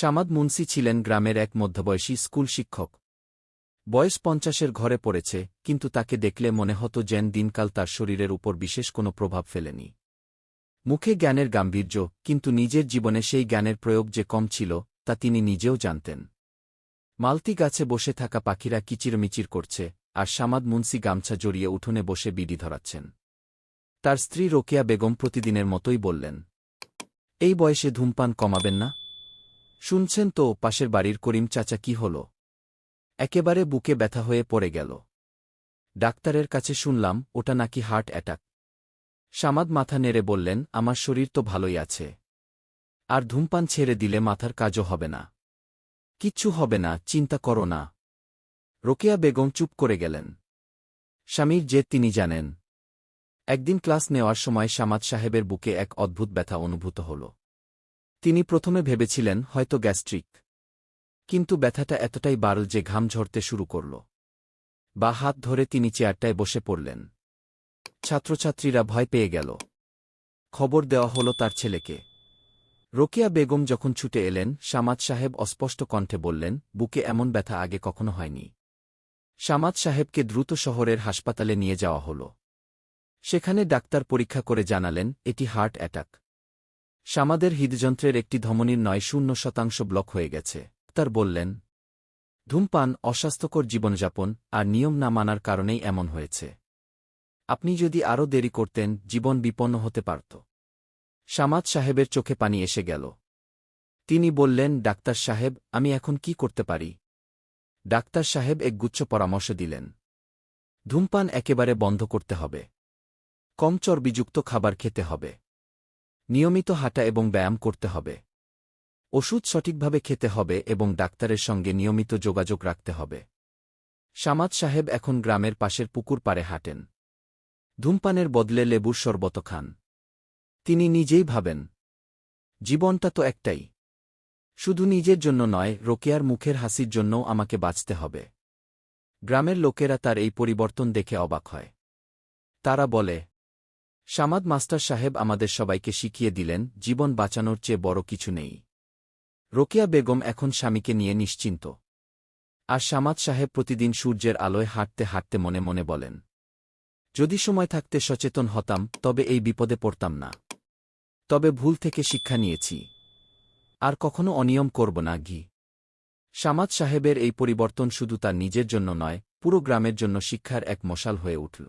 সামাদ মুন্সি ছিলেন গ্রামের এক মধ্যবয়সী স্কুল শিক্ষক। বয়স পঞ্চাশের ঘরে পড়েছে, কিন্তু তাকে দেখলে মনে হতো যেন দিনকাল তার শরীরের উপর বিশেষ কোনো প্রভাব ফেলেনি। মুখে জ্ঞানের গাম্ভীর্য, কিন্তু নিজের জীবনে সেই জ্ঞানের প্রয়োগ যে কম ছিল, তা তিনি নিজেও জানতেন। মালতি গাছে বসে থাকা পাখিরা কিচিরমিচির করছে, আর সামাদ মুন্সি গামছা জড়িয়ে উঠোনে বসে বিডি ধরাচ্ছেন। তার স্ত্রী রোকেয়া বেগম প্রতিদিনের মতোই বললেন, এই বয়সে ধূমপান কমাবেন না শুনছেন তো, পাশের বাড়ির করিম চাচা কি হল? একেবারে বুকে ব্যথা হয়ে পড়ে গেল। ডাক্তারের কাছে শুনলাম, ওটা নাকি হার্ট অ্যাটাক। সামাদ মাথা নেড়ে বললেন, আমার শরীর তো ভালোই আছে। আর ধূমপান ছেড়ে দিলে মাথার কাজও হবে না। কিচ্ছু হবে না, চিন্তা করো না। রোকেয়া বেগম চুপ করে গেলেন। স্বামীর জেদ তিনি জানেন। একদিন ক্লাস নেওয়ার সময় সামাদ সাহেবের বুকে এক অদ্ভুত ব্যথা অনুভূত হল। তিনি প্রথমে ভেবেছিলেন হয়তো গ্যাস্ট্রিক। কিন্তু ব্যথাটা এতটাই বাড়ল যে ঘাম ঝরতে শুরু করল। বা হাত ধরে তিনি চেয়ারটায় বসে পড়লেন। ছাত্রছাত্রীরা ভয় পেয়ে গেল। খবর দেওয়া হল তার ছেলেকে। রোকেয়া বেগম যখন ছুটে এলেন, সামাদ সাহেব অস্পষ্ট কণ্ঠে বললেন, বুকে এমন ব্যথা আগে কখনো হয়নি। সামাদ সাহেবকে দ্রুত শহরের হাসপাতালে নিয়ে যাওয়া হল। সেখানে ডাক্তার পরীক্ষা করে জানালেন, এটি হার্ট অ্যাটাক। সামাদের হৃদযন্ত্রের একটি ধমনির নয় শূন্য শতাংশ ব্লক হয়ে গেছে। তার বললেন, ধূমপান, অস্বাস্থ্যকর জীবনযাপন আর নিয়ম না মানার কারণেই এমন হয়েছে। আপনি যদি আরও দেরি করতেন, জীবন বিপন্ন হতে পারত। সামাদ সাহেবের চোখে পানি এসে গেল। তিনি বললেন, ডাক্তার সাহেব, আমি এখন কি করতে পারি? ডাক্তার সাহেব এক গুচ্ছ পরামর্শ দিলেন, ধূমপান একেবারে বন্ধ করতে হবে। কম চর্বিযুক্ত খাবার খেতে হবে। নিয়মিত হাঁটা এবং ব্যায়াম করতে হবে। ওষুধ সঠিকভাবে খেতে হবে এবং ডাক্তারের সঙ্গে নিয়মিত যোগাযোগ রাখতে হবে। সামাদ সাহেব এখন গ্রামের পাশের পুকুর পাড়ে হাঁটেন। ধূমপানের বদলে লেবুর শরবত খান। তিনি নিজেই ভাবেন, জীবনটা তো একটাই। শুধু নিজের জন্য নয়, রোকেয়ার মুখের হাসির জন্যও আমাকে বাঁচতে হবে। গ্রামের লোকেরা তার এই পরিবর্তন দেখে অবাক হয়। তারা বলে সামাদ মাস্টার সাহেব আমাদের সবাইকে শিখিয়ে দিলেন, জীবন বাঁচানোর চেয়ে বড় কিছু নেই। রোকেয়া বেগম এখন স্বামীকে নিয়ে নিশ্চিন্ত। আর সামাদ সাহেব প্রতিদিন সূর্যের আলোয় হাঁটতে হাঁটতে মনে মনে বলেন, যদি সময় থাকতে সচেতন হতাম, তবে এই বিপদে পড়তাম না। তবে ভুল থেকে শিক্ষা নিয়েছি। আর কখনো অনিয়ম করব না, ঘি। সামাদ সাহেবের এই পরিবর্তন শুধু তার নিজের জন্য নয়, পুরো গ্রামের জন্য শিক্ষার এক মশাল হয়ে উঠল।